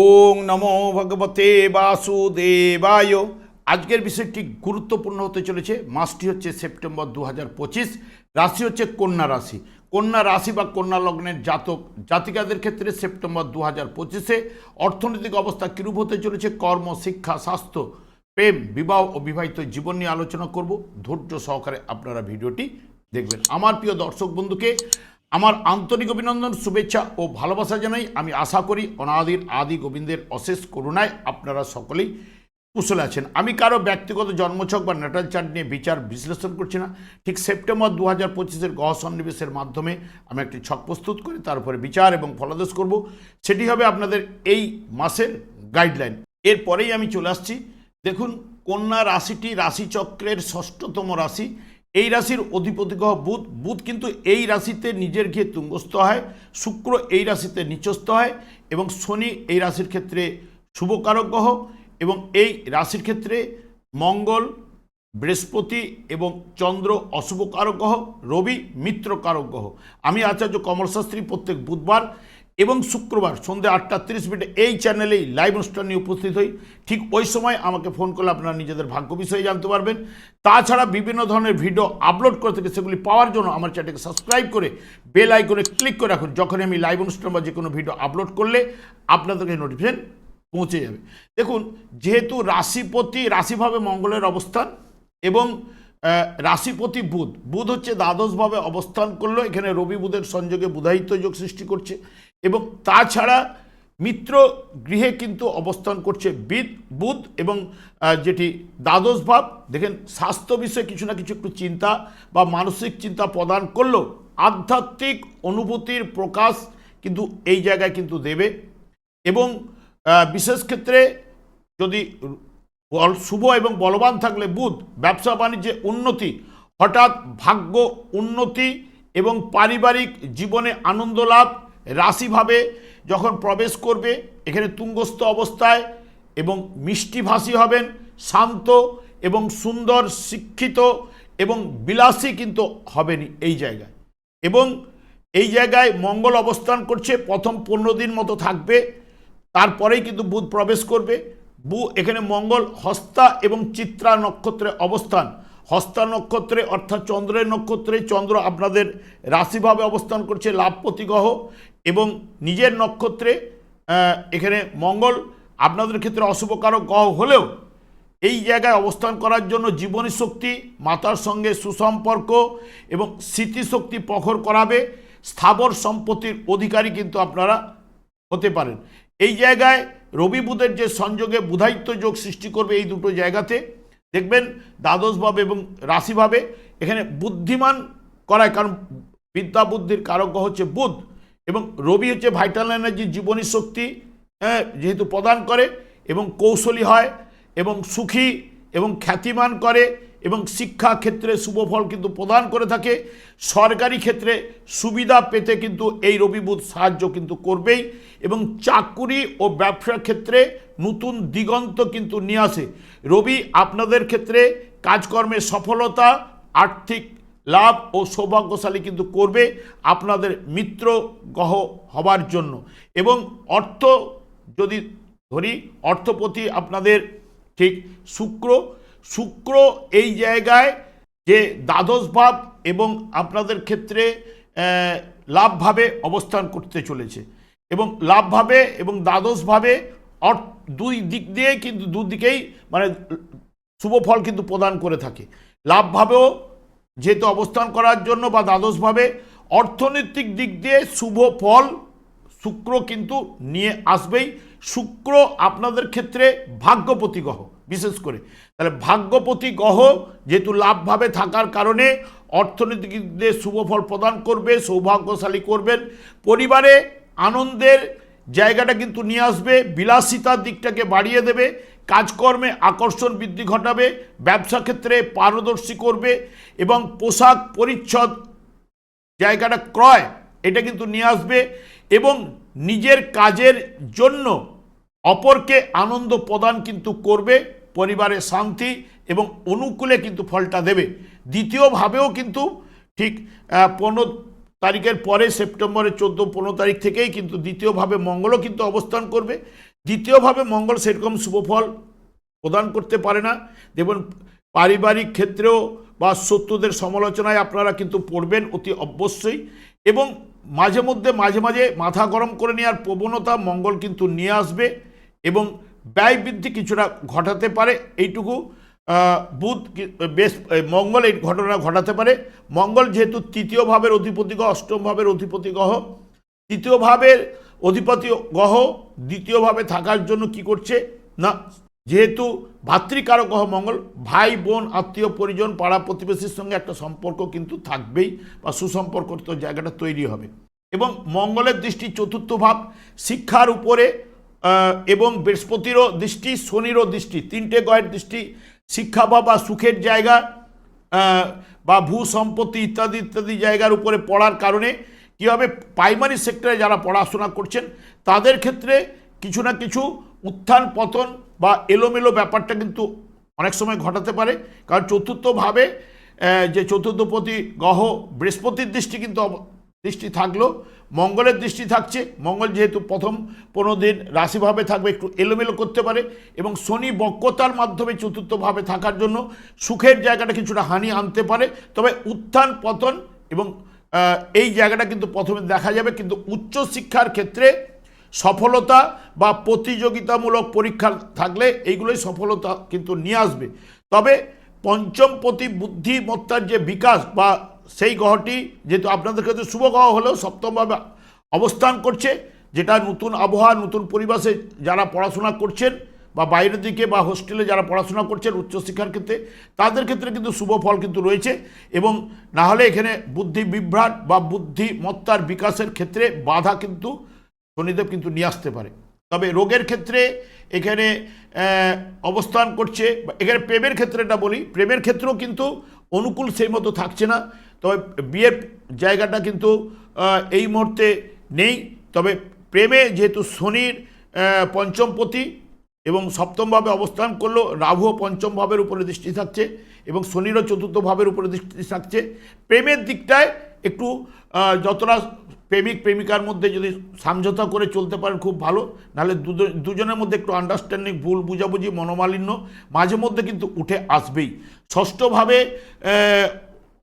ওং নমো ভগবতে বাসুদেবায়। আজকের বিষয়টি গুরুত্বপূর্ণ হতে চলেছে। মাসটি হচ্ছে সেপ্টেম্বর দু হাজার পঁচিশ, রাশি হচ্ছে কন্যা রাশি। কন্যা রাশি বা কন্যা লগ্নের জাতক, জাতিকাদের ক্ষেত্রে সেপ্টেম্বর দু হাজার পঁচিশে অর্থনৈতিক অবস্থা কিরূপ হতে চলেছে? কর্ম, শিক্ষা, স্বাস্থ্য, প্রেম, বিবাহ ও বিবাহিত জীবন নিয়ে আলোচনা করব। ধৈর্য সহকারে আপনারা ভিডিওটি দেখবেন। আমার প্রিয় দর্শক বন্ধুকে আমার আন্তরিক অভিনন্দন, শুভেচ্ছা ও ভালোবাসা জানাই আমি আশা করি অনাদির আদি গোবিন্দের অশেষ করুণায় আপনারা সকলেই কুশলে আছেন। আমি কারও ব্যক্তিগত জন্মছক বা নেটাল চার্ট নিয়ে বিচার বিশ্লেষণ করছি না। ঠিক সেপ্টেম্বর দু হাজার পঁচিশের গহ সন্নিবেশের মাধ্যমে আমি একটি ছক প্রস্তুত করে তার উপরে বিচার এবং ফলাদেশ করব। সেটি হবে আপনাদের এই মাসের গাইডলাইন। এরপরেই আমি চলে আসছি। দেখুন, কন্যা রাশিটি রাশিচক্রের ষষ্ঠতম রাশি। এই রাশির অধিপতি গ্রহ বুধ। বুধ কিন্তু এই রাশিতে নিজের গিয়ে তুঙ্গস্থ হয়, শুক্র এই রাশিতে নিচস্থ হয় এবং শনি এই রাশির ক্ষেত্রে শুভকারক গ্রহ এবং এই রাশির ক্ষেত্রে মঙ্গল, বৃহস্পতি এবং চন্দ্র অশুভকারক গ্রহ, রবি মিত্রকারক গ্রহ। আমি আচার্য কমলশাস্ত্রী প্রত্যেক বুধবার এবং শুক্রবার সন্ধ্যে আটটা তিরিশ মিনিটে এই চ্যানেলেই লাইভ অনুষ্ঠান নিয়ে উপস্থিত হই। ঠিক ওই সময় আমাকে ফোন করলে আপনারা নিজেদের ভাগ্য বিষয়ে জানতে পারবেন। তাছাড়া বিভিন্ন ধরনের ভিডিও আপলোড করে থেকে, সেগুলি পাওয়ার জন্য আমার চ্যানেলকে সাবস্ক্রাইব করে বেল আইকনে ক্লিক করে রাখুন। যখনই আমি লাইভ অনুষ্ঠান বা যে কোনো ভিডিও আপলোড করলে আপনাদেরকে নোটিফিকেশন পৌঁছে যাবে। দেখুন, যেহেতু রাশিপতি রাশিভাবে মঙ্গলের অবস্থান এবং রাশিপতি বুধ বুধ হচ্ছে দ্বাদশভাবে অবস্থান করল। এখানে রবি বুধের সংযোগে বুধায়িত্ব যোগ সৃষ্টি করছে। এবং তাছাড়া মিত্র গৃহে কিন্তু অবস্থান করছে বিদ, বুধ এবং যেটি দ্বাদশ ভাব। দেখেন, স্বাস্থ্য বিষয়ে কিছু না কিছু একটু চিন্তা বা মানসিক চিন্তা প্রদান করলেও আধ্যাত্মিক অনুভূতির প্রকাশ কিন্তু এই জায়গায় কিন্তু দেবে। এবং বিশেষ ক্ষেত্রে যদি শুভ এবং বলবান থাকলে বুধ, ব্যবসা বাণিজ্যে উন্নতি, হঠাৎ ভাগ্য উন্নতি এবং পারিবারিক জীবনে আনন্দ লাভ রাশিভাবে যখন প্রবেশ করবে, এখানে তুঙ্গস্থ অবস্থায় এবং মিষ্টিভাষী হবেন, শান্ত এবং সুন্দর, শিক্ষিত এবং বিলাসী কিন্তু হবেন এই জায়গায়। এবং এই জায়গায় মঙ্গল অবস্থান করছে, প্রথম পনেরো দিন মতো থাকবে, তারপরেই কিন্তু বুধ প্রবেশ করবে। বু এখানে মঙ্গল, হস্তা এবং চিত্রা নক্ষত্রে অবস্থান। হস্তা নক্ষত্রে অর্থাৎ চন্দ্রের নক্ষত্রে, চন্দ্র আপনাদের রাশিভাবে অবস্থান করছে, লাভপতি গ্রহ। এবং নিজের নক্ষত্রে এখানে মঙ্গল আপনাদের ক্ষেত্রে অশুভকারক গ্রহ হলেও এই জায়গায় অবস্থান করার জন্য জীবনী শক্তি, মাতার সঙ্গে সুসম্পর্ক এবং স্মৃতিশক্তি প্রখর করাবে। স্থাবর সম্পত্তির অধিকারী কিন্তু আপনারা হতে পারেন। এই জায়গায় রবি বুধের যে সংযোগে বুধায়িত্ব যোগ সৃষ্টি করবে এই দুটো জায়গাতে। দেখবেন দ্বাদশভাবে এবং রাশিভাবে এখানে বুদ্ধিমান করায়, কারণ বিদ্যা বুদ্ধির কারক হচ্ছে বুধ। এবং রবি হচ্ছে ভাইটাল এনার্জি জীবনী শক্তি হ্যাঁ, যেহেতু প্রদান করে এবং কৌশলী হয় এবং সুখী এবং খ্যাতিমান করে এবং শিক্ষা ক্ষেত্রে শুভ ফল কিন্তু প্রদান করে থাকে সরকারি ক্ষেত্রে সুবিধা পেতে কিন্তু এই রবি বুধ সাহায্য কিন্তু করবেই এবং চাকুরি ও ব্যবসার ক্ষেত্রে নতুন দিগন্ত কিন্তু নিয়ে আসে। রবি আপনাদের ক্ষেত্রে কাজকর্মে সফলতা আর্থিক লাভ ও সৌভাগ্যশালী কিন্তু করবে আপনাদের মিত্র গ্রহ হবার জন্য। এবং অর্থ যদি ধরি, অর্থপতি আপনাদের ঠিক শুক্র। শুক্র এই জায়গায় যে দ্বাদশ ভাব এবং আপনাদের ক্ষেত্রে লাভভাবে অবস্থান করতে চলেছে। এবং লাভভাবে এবং দ্বাদশভাবে অর্থ দুই দিক দিয়ে কিন্তু দুদিকেই মানে শুভ ফল কিন্তু প্রদান করে থাকে। লাভভাবেও যেহেতু অবস্থান করার জন্য বা দ্বাদশভাবে অর্থনৈতিক দিক দিয়ে শুভ ফল, শুক্র কিন্তু নিয়ে আসবেই। শুক্র আপনাদের ক্ষেত্রে ভাগ্যপতি গ্রহ, বিশেষ করে। তাহলে ভাগ্যপতি গ্রহ যেহেতু লাভভাবে থাকার কারণে অর্থনৈতিক দিক দিয়ে শুভ ফল প্রদান করবে, সৌভাগ্যশালী করবেন। পরিবারে আনন্দের জায়গাটা কিন্তু নিয়ে আসবে, বিলাসিতার দিকটাকে বাড়িয়ে দেবে। কাজকর্মে আকর্ষণ বৃদ্ধি ঘটাবে, ব্যবসা ক্ষেত্রে পারদর্শী করবে এবং পোশাক পরিচ্ছদ জায়গাটা ক্রয়, এটা কিন্তু নিয়ে আসবে এবং নিজের কাজের জন্য অপরকে আনন্দ প্রদান কিন্তু করবে, পরিবারে শান্তি এবং অনুকূলে কিন্তু ফলটা দেবে। দ্বিতীয়ভাবেও কিন্তু ঠিক পনেরো তারিখের পরে, সেপ্টেম্বরের চোদ্দ পনেরো তারিখ থেকেই কিন্তু দ্বিতীয়ভাবে মঙ্গলও কিন্তু অবস্থান করবে। দ্বিতীয়ভাবে মঙ্গল সেরকম শুভফল প্রদান করতে পারে না। দেখুন, পারিবারিক ক্ষেত্রেও বা শত্রুদের সমালোচনায় আপনারা কিন্তু পড়বেন অতি অবশ্যই এবং মাঝে মধ্যে, মাঝে মাঝে মাথা গরম করে নেওয়ার প্রবণতা মঙ্গল কিন্তু নিয়ে আসবে এবং ব্যয় বৃদ্ধি কিছুটা ঘটাতে পারে। এইটুকু বুধ বেশ মঙ্গল এই ঘটনা ঘটাতে পারে। মঙ্গল যেহেতু তৃতীয় ভাবের অধিপতি গ্রহ অষ্টম অধিপতি গ্রহ অধিপতি গ্রহ দ্বিতীয়ভাবে থাকার জন্য কি করছে? না, যেহেতু ভাতৃকারক গ্রহ মঙ্গল, ভাই, বোন, আত্মীয়, পরিজন, পাড়া প্রতিবেশীর সঙ্গে একটা সম্পর্ক কিন্তু থাকবেই, বা সুসম্পর্ক তো জায়গাটা তৈরি হবে। এবং মঙ্গলের দৃষ্টি চতুর্থ ভাব, শিক্ষার উপরে এবং বৃহস্পতিরও দৃষ্টি, শনিরও দৃষ্টি, তিনটে গ্রহের দৃষ্টি শিক্ষা বা বা সুখের জায়গা বা ভূ সম্পত্তি ইত্যাদি ইত্যাদি জায়গার উপরে পড়ার কারণে কী হবে প্রাইমারি সেক্টরে যারা পড়াশোনা করছেন, তাদের ক্ষেত্রে কিছু না কিছু উত্থান পতন বা এলোমেলো ব্যাপারটা কিন্তু অনেক সময় ঘটাতে পারে। কারণ চতুর্থভাবে যে চতুর্থপতি গ্রহ বৃহস্পতির দৃষ্টি কিন্তু দৃষ্টি থাকল, মঙ্গলের দৃষ্টি থাকছে। মঙ্গল যেহেতু প্রথম পনেরো দিন রাশিভাবে থাকবে, একটু এলোমেলো করতে পারে এবং শনি বক্রতার মাধ্যমে চতুর্থভাবে থাকার জন্য সুখের জায়গাটা কিছুটা হানি আনতে পারে। তবে উত্থান পতন এবং এই জায়গাটা কিন্তু প্রথমে দেখা যাবে, কিন্তু উচ্চশিক্ষার ক্ষেত্রে সফলতা বা প্রতিযোগিতামূলক পরীক্ষা থাকলে এইগুলোই সফলতা কিন্তু নিয়ে আসবে। তবে পঞ্চম প্রতি বুদ্ধিমত্তার যে বিকাশ বা সেই গ্রহটি যেহেতু আপনাদের ক্ষেত্রে শুভ গ্রহ হলেও সপ্তমভাবে অবস্থান করছে, যেটা নতুন আবহাওয়া, নতুন পরিবেশে যারা পড়াশোনা করছেন বা বাইরের দিকে বা হোস্টেলে যারা পড়াশোনা করছেন উচ্চশিক্ষার ক্ষেত্রে, তাদের ক্ষেত্রে কিন্তু শুভ ফল কিন্তু রয়েছে এবং না হলে এখানে বুদ্ধি বিভ্রাট বা বুদ্ধিমত্তার বিকাশের ক্ষেত্রে বাধা কিন্তু শনিদেব কিন্তু নিয়ে আসতে পারে। তবে রোগের ক্ষেত্রে এখানে অবস্থান করছে এখানে প্রেমের ক্ষেত্রেটা বলি, প্রেমের ক্ষেত্রেও কিন্তু অনুকূল সেই মতো থাকছে না। তবে বিয়ের জায়গাটা কিন্তু এই মুহূর্তে নেই। তবে প্রেমে যেহেতু শনির পঞ্চমপতি এবং সপ্তমভাবে অবস্থান করল রাহুও পঞ্চম ভাবের উপরে দৃষ্টি থাকছে এবং শনিরও চতুর্থ ভাবের উপরে দৃষ্টি থাকছে। প্রেমের দিকটায় একটু যতটা প্রেমিক, প্রেমিকার মধ্যে যদি সমঝোতা করে চলতে পারেন খুব ভালো। নাহলে দুজন- দুজনের মধ্যে একটু আন্ডারস্ট্যান্ডিং ভুল বুঝাবুঝি, মনোমালিন্য মাঝে মধ্যে কিন্তু উঠে আসবেই। ষষ্ঠভাবে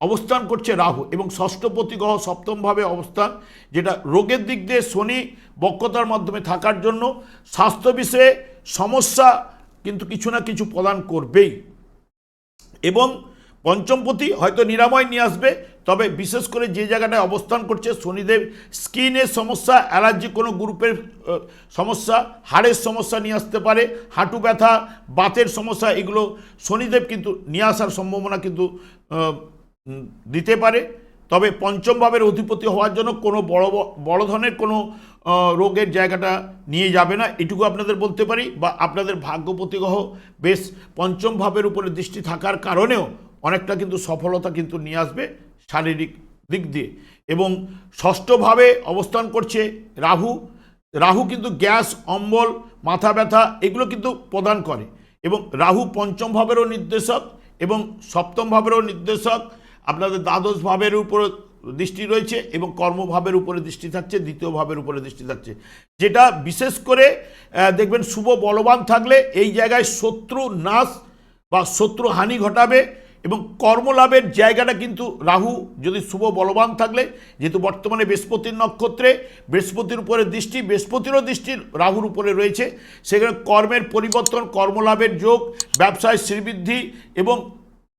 অবস্থান করছে রাহু এবং ষষ্ঠপতি গ্রহ সপ্তমভাবে অবস্থান, যেটা রোগের দিক দিয়ে শনি বক্রতার মাধ্যমে থাকার জন্য স্বাস্থ্য বিষয়ে সমস্যা কিন্তু কিছু না কিছু প্রদান করবেই। এবং পঞ্চমপতি হয়তো নিরাময় নিয়ে আসবে, তবে বিশেষ করে যে জায়গাটায় অবস্থান করছে শনিদেব স্কিনের সমস্যা অ্যালার্জি কোনো গ্রুপের সমস্যা, হাড়ের সমস্যা নিয়ে আসতে পারে, হাঁটু ব্যথা, বাতের সমস্যা, এগুলো শনিদেব কিন্তু নিয়ে আসার সম্ভাবনা কিন্তু দিতে পারে। তবে পঞ্চম ভাবের অধিপতি হওয়ার জন্য কোনো বড় বড় ধরনের কোনো রোগের জায়গাটা নিয়ে যাবে না, এটুকু আপনাদের বলতে পারি বা আপনাদের ভাগ্য গ্রহ বেশ পঞ্চম ভাবের উপরে দৃষ্টি থাকার কারণেও অনেকটা কিন্তু সফলতা কিন্তু নিয়ে আসবে শারীরিক দিক দিয়ে। এবং ষষ্ঠভাবে অবস্থান করছে রাহু। রাহু কিন্তু গ্যাস, অম্বল, মাথা ব্যথা, এগুলো কিন্তু প্রদান করে। এবং রাহু পঞ্চম ভাবেরও নির্দেশক এবং সপ্তম ভাবেরও নির্দেশক। আপনাদের দ্বাদশ ভাবের উপর দৃষ্টি রয়েছে এবং কর্মভাবের উপরে দৃষ্টি থাকছে, দ্বিতীয় ভাবের উপরে দৃষ্টি থাকছে। যেটা বিশেষ করে দেখবেন শুভ বলবান থাকলে এই জায়গায় শত্রু নাশ বা শত্রু হানি ঘটাবে এবং কর্মলাভের জায়গাটা কিন্তু রাহু, যদি শুভ বলবান থাকলে, যেহেতু বর্তমানে বৃহস্পতির নক্ষত্রে, বৃহস্পতির উপরে দৃষ্টি, বৃহস্পতিরও দৃষ্টি রাহুর উপরে রয়েছে। সেখানে কর্মের পরিবর্তন, কর্মলাভের যোগ, ব্যবসায় শ্রীবৃদ্ধি এবং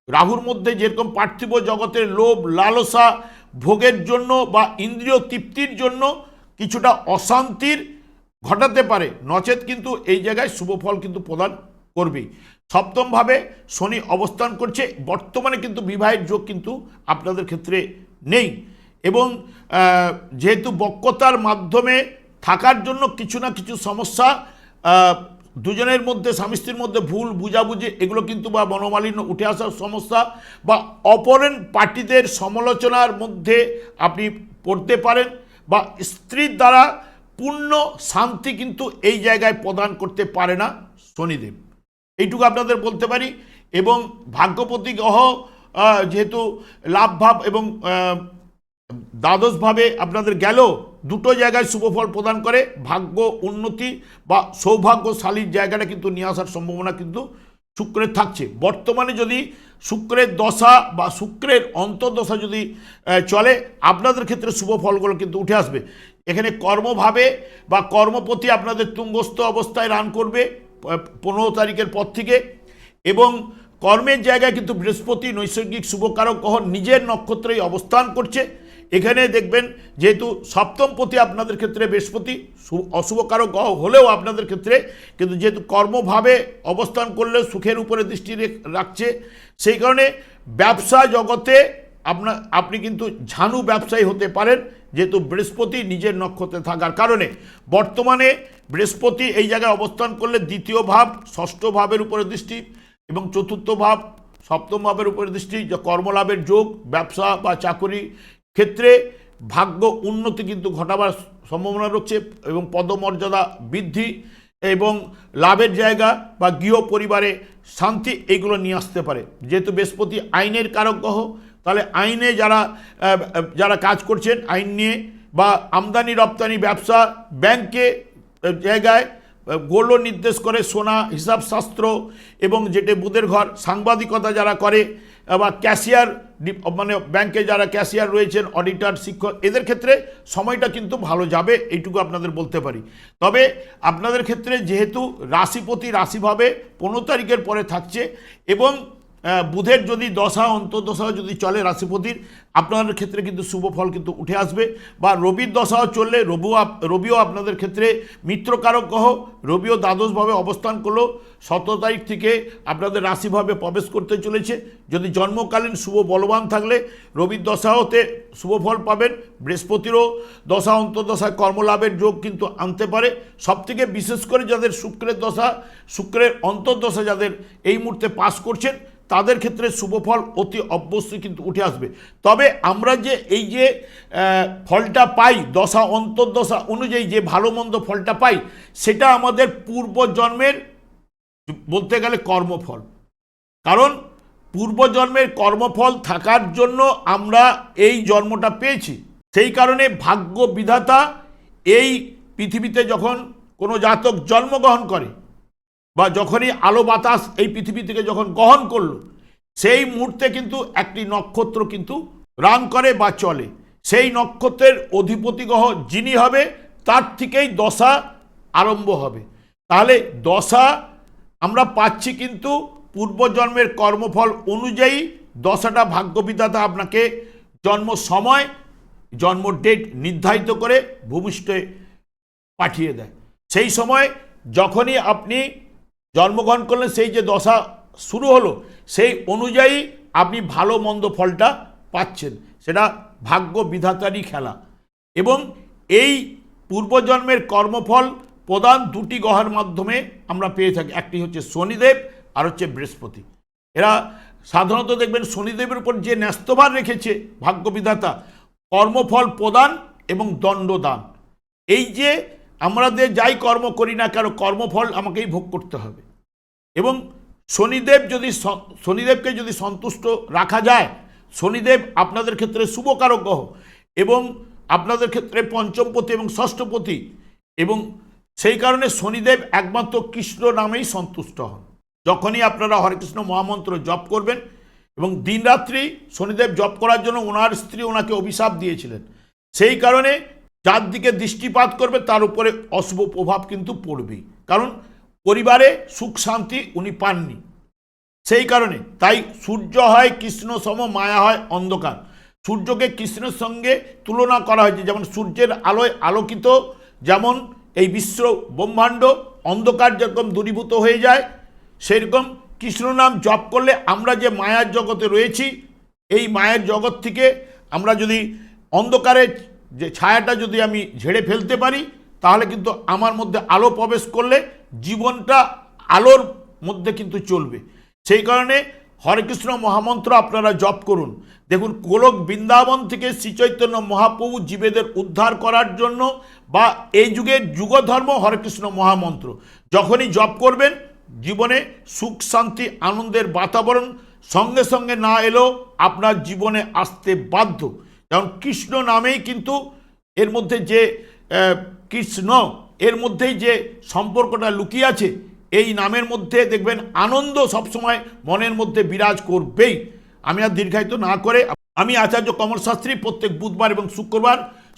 রাহুর মধ্যে যেরকম পার্থিব জগতের লোভ, লালসা ভোগের জন্য বা ইন্দ্রিয় তৃপ্তির জন্য কিছুটা অশান্তির ঘটাতে পারে। নচেত কিন্তু এই জায়গায় শুভ ফল কিন্তু প্রদান করবে সপ্তমভাবে শনি অবস্থান করছে। বর্তমানে কিন্তু বিবাহের যোগ কিন্তু আপনাদের ক্ষেত্রে নেই এবং যেহেতু বক্রতার মাধ্যমে থাকার জন্য কিছু না কিছু সমস্যা দুজনের মধ্যে, স্বামী স্ত্রীর মধ্যে ভুল, বুঝাবুঝি, এগুলো কিন্তু বা মনোমালিন্য উঠে আসার সমস্যা বা অপরেন পার্টিদের সমালোচনার মধ্যে আপনি পড়তে পারেন বা স্ত্রীর দ্বারা পূর্ণ শান্তি কিন্তু এই জায়গায় প্রদান করতে পারে না শনিদেব। এইটুকু আপনাদের বলতে পারি এবং ভাগ্যপতি গ্রহ যেহেতু লাভ ভাব এবং দ্বাদশভাবে আপনাদের গেল দুটো জায়গায় শুভফল প্রদান করে, ভাগ্য উন্নতি বা সৌভাগ্যশালীর জায়গাটা কিন্তু নিয়ে আসার সম্ভাবনা কিন্তু শুক্রের থাকছে। বর্তমানে যদি শুক্রের দশা বা শুক্রের অন্তর্দশা যদি চলে, আপনাদের ক্ষেত্রে শুভ ফলগুলো কিন্তু উঠে আসবে। এখানে কর্মভাবে বা কর্মপতি আপনাদের তুঙ্গস্থ অবস্থায় রান করবে পনেরো তারিখের পর থেকে। এবং কর্মের জায়গায় কিন্তু বৃহস্পতি নৈসর্গিক শুভকারক গ্রহ নিজের নক্ষত্রেই অবস্থান করছে। এখানে দেখবেন যেহেতু সপ্তম পতি আপনাদের ক্ষেত্রে বৃহস্পতি অশুভকারক গ্রহ হলেও আপনাদের ক্ষেত্রে কিন্তু যেহেতু কর্মভাবে অবস্থান করলে সুখের উপরে দৃষ্টি রেখ- রাখছে, সেই কারণে ব্যবসা জগতে আপনার আপনি কিন্তু ঝানু ব্যবসায়ী হতে পারেন, যেহেতু বৃহস্পতি নিজের নক্ষত্রে থাকার কারণে। বর্তমানে বৃহস্পতি এই জায়গায় অবস্থান করলে দ্বিতীয় ভাব, ষষ্ঠ ভাবের উপরে দৃষ্টি এবং চতুর্থ ভাব, সপ্তম ভাবের উপরে দৃষ্টি, যে কর্মলাভের যোগ, ব্যবসা বা চাকরি ক্ষেত্রে ভাগ্য উন্নতি কিন্তু ঘটাবার সম্ভাবনা রয়েছে এবং পদমর্যাদা বৃদ্ধি এবং লাভের জায়গা বা গৃহ পরিবারে শান্তি এগুলো নিয়ে আসতে পারে। যেহেতু বৃহস্পতি আইনের কারক গ্রহ, তাহলে আইনে যারা যারা কাজ করছেন, আইন নিয়ে বা আমদানি, রপ্তানি, ব্যবসা, ব্যাংকে জায়গায় গোল্ড নির্দেশ করে সোনা হিসাব শাস্ত্র এবং যেটা বুধের ঘর, সাংবাদিকতা যারা করে বা ক্যাশিয়ার মানে ব্যাংকে যারা ক্যাশিয়ার রয়েছেন, অডিটার, শিক্ষক, এদের ক্ষেত্রে সময়টা কিন্তু ভালো যাবে, এইটুকু আপনাদের বলতে পারি। তবে আপনাদের ক্ষেত্রে যেহেতু রাশিপতি রাশিভাবে পনেরো তারিখের পরে থাকছে এবং বুধের যদি দশা অন্তর্দশা যদি চলে রাশিপতির আপনাদের ক্ষেত্রে কিন্তু শুভ ফল কিন্তু উঠে আসবে। বা রবির দশাও চললে রবিও রবিও আপনাদের ক্ষেত্রে মিত্রকারক গ্রহ, রবিও দ্বাদশভাবে অবস্থান করল। সতেরো তারিখ থেকে আপনাদের রাশিভাবে প্রবেশ করতে চলেছে। যদি জন্মকালীন শুভ বলবান থাকলে রবির দশাওতে শুভ ফল পাবেন বৃহস্পতিরও। দশা অন্তর্দশায় কর্মলাভের যোগ কিন্তু আনতে পারে। সবথেকে বিশেষ করে যাদের শুক্রের দশা, শুক্রের অন্তর্দশা যাদের এই মুহূর্তে পাস করছেন তাদের ক্ষেত্রে শুভফল অতি অবশ্যই কিন্তু উঠে আসবে। তবে আমরা যে এই যে ফলটা পাই, দশা, অন্তর্দশা অনুযায়ী যে ভালো মন্দ ফলটা পাই, সেটা আমাদের পূর্বজন্মের বলতে গেলে কর্মফল। কারণ পূর্বজন্মের কর্মফল থাকার জন্য আমরা এই জন্মটা পেয়েছি। সেই কারণে ভাগ্য বিধাতা এই পৃথিবীতে যখন কোনো জাতক জন্মগ্রহণ করে বা যখনই আলো বাতাস এই পৃথিবী থেকে যখন গ্রহণ করল, সেই মুহূর্তে কিন্তু একটি নক্ষত্র কিন্তু রান করে বা চলে। সেই নক্ষত্রের অধিপতি গ্রহ যিনি হবে, তার থেকেই দশা আরম্ভ হবে। তাহলে দশা আমরা পাচ্ছি কিন্তু পূর্বজন্মের কর্মফল অনুযায়ী দশাটা ভাগ্যবিধাতা আপনাকে জন্ম সময়, জন্ম ডেট নির্ধারিত করে ভূমিষ্ঠে পাঠিয়ে দেয়। সেই সময় যখনই আপনি জন্মগ্রহণ করলেন, সেই যে দশা শুরু হলো, সেই অনুযায়ী আপনি ভালো, মন্দ ফলটা পাচ্ছেন। সেটা ভাগ্য বিধাতারই খেলা। এবং এই পূর্বজন্মের কর্মফল প্রধান দুটি গ্রহের মাধ্যমে আমরা পেয়ে থাকি। একটি হচ্ছে শনিদেব, আর হচ্ছে বৃহস্পতি। এরা সাধারণত দেখবেন শনিদেবের উপর যে ন্যস্তভার রেখেছে ভাগ্য বিধাতা, কর্মফল প্রদান এবং দণ্ডদান। এই যে আমাদের যাই কর্ম করি না কেন, কর্মফল আমাকেই ভোগ করতে হবে। এবং শনিদেব যদি শনিদেবকে যদি সন্তুষ্ট রাখা যায়, শনিদেব আপনাদের ক্ষেত্রে শুভকারক গ্রহ এবং আপনাদের ক্ষেত্রে পঞ্চমপতি এবং ষষ্ঠপতি এবং সেই কারণে শনিদেব একমাত্র কৃষ্ণ নামেই সন্তুষ্ট হন। যখনই আপনারা হরেকৃষ্ণ মহামন্ত্র জপ করবেন এবং দিনরাত্রি শনিদেব জপ করার জন্য ওনার স্ত্রী ওনাকে অভিশাপ দিয়েছিলেন, সেই কারণে যার দিকে দৃষ্টিপাত করবে, তার উপরে অশুভ প্রভাব কিন্তু পড়বেই। কারণ পরিবারে সুখ শান্তি উনি পাননি। সেই কারণে তাই সূর্য হয়, কৃষ্ণ সম, মায়া হয়, অন্ধকার। সূর্যকে কৃষ্ণের সঙ্গে তুলনা করা হয়েছে, যেমন সূর্যের আলোয় আলোকিত, যেমন এই বিশ্ব ব্রহ্মাণ্ড অন্ধকার যেরকম দূরীভূত হয়ে যায়, সেরকম কৃষ্ণ নাম জপ করলে আমরা যে মায়ার জগতে রয়েছি, এই মায়ের জগৎ থেকে আমরা যদি অন্ধকারের যে ছায়াটা যদি আমি ঝেড়ে ফেলতে পারি, তাহলে কিন্তু আমার মধ্যে আলো প্রবেশ করলে জীবনটা আলোর মধ্যে কিন্তু চলবে। সেই কারণে হরেকৃষ্ণ মহামন্ত্র আপনারা জপ করুন। দেখুন, গোলক বৃন্দাবন থেকে শ্রীচৈতন্য মহাপ্রভু জীবেদের উদ্ধার করার জন্য বা এই যুগের যুগধর্ম হরেকৃষ্ণ মহামন্ত্র। যখনই জপ করবেন, জীবনে সুখ, শান্তি, আনন্দের বাতাবরণ সঙ্গে সঙ্গে না এলেও আপনার জীবনে আসতে বাধ্য। যেমন কৃষ্ণ নামেই কিন্তু এর মধ্যে যে কৃষ্ণ, এর মধ্যেই যে সম্পর্কটা লুকিয়ে আছে, এই নামের মধ্যে দেখবেন আনন্দ সবসময় মনের মধ্যে বিরাজ করবেই। আমি আর দীর্ঘায়িত না করে, আমি আচার্য কমল শাস্ত্রী প্রত্যেক বুধবার এবং শুক্রবার